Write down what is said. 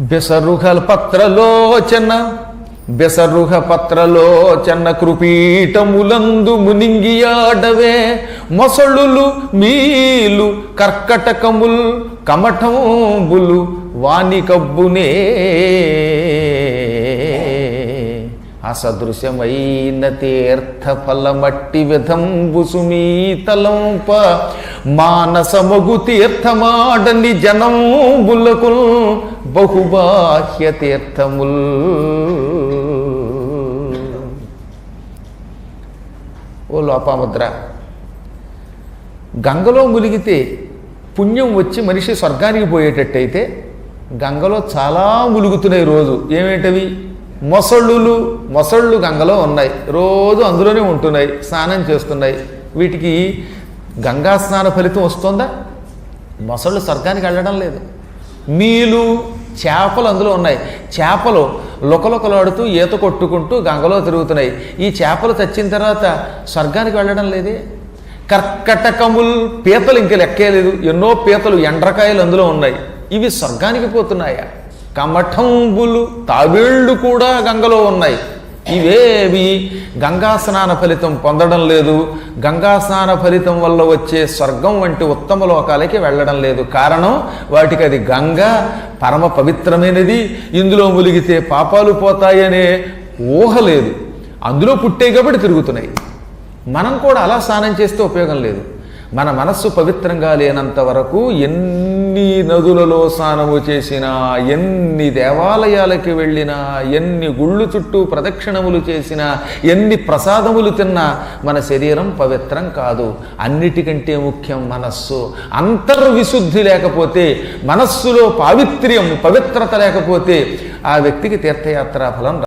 బెసరుహల పత్రలోచన బెసరుహ పత్రలోచన కృపీటములందు మునింగియాడవే. మొసళులు మీలు కర్కటకముల్ కమఠంబులు వాణి కబ్బునే అసదృశమైన తీర్థఫలమట్టి విధంబు సుమీతలంప మానసమగు తీర్థమాడని జనంబులకు బహుబాహ్య తీర్థముల్. ఓ లోపాముద్ర గంగలో ములిగితే పుణ్యం వచ్చి మనిషి స్వర్గానికి పోయేటట్టయితే గంగలో చాలా ములుగుతున్నాయి రోజు. ఏమేంటవి? మొసళ్ళులు మొసళ్ళు గంగలో ఉన్నాయి. రోజు అందులోనే ఉంటున్నాయి స్నానం చేస్తున్నాయి. వీటికి గంగా స్నాన ఫలితం వస్తుందా? మొసళ్ళు స్వర్గానికి వెళ్ళడం లేదు. మీలు చేపలు అందులో ఉన్నాయి. చేపలు లుకలుకలాడుతూ ఈత కొట్టుకుంటూ గంగలో తిరుగుతున్నాయి. ఈ చేపలు తెచ్చిన తర్వాత స్వర్గానికి వెళ్ళడం లేదే? కర్కటకముల్ పీతలు ఇంక లెక్కేలేదు. ఎన్నో పీతలు ఎండ్రకాయలు అందులో ఉన్నాయి. ఇవి స్వర్గానికి పోతున్నాయా? కమఠంబులు తాబేళ్ళు కూడా గంగలో ఉన్నాయి. ఇవేవి గంగా స్నాన ఫలితం పొందడం లేదు. గంగా స్నాన ఫలితం వల్ల వచ్చే స్వర్గం వంటి ఉత్తమ లోకాలకి వెళ్ళడం లేదు. కారణం వాటికి అది గంగ పరమ పవిత్రమైనది. ఇందులో ములిగితే పాపాలు పోతాయనే ఊహ లేదు. అందులో పుట్టే కాబట్టి తిరుగుతున్నాయి. మనం కూడా అలా స్నానం చేస్తే ఉపయోగం లేదు. మన మనస్సు పవిత్రంగా లేనంత వరకు ఎన్ని నదులలో స్నానము చేసినా ఎన్ని దేవాలయాలకి వెళ్ళినా ఎన్ని గుళ్ళు చుట్టూ ప్రదక్షిణములు చేసినా ఎన్ని ప్రసాదములు తిన్నా మన శరీరం పవిత్రం కాదు. అన్నిటికంటే ముఖ్యం మనస్సు. అంతర్విశుద్ధి లేకపోతే మనస్సులో పావిత్ర్యం పవిత్రత లేకపోతే ఆ వ్యక్తికి తీర్థయాత్రా ఫలం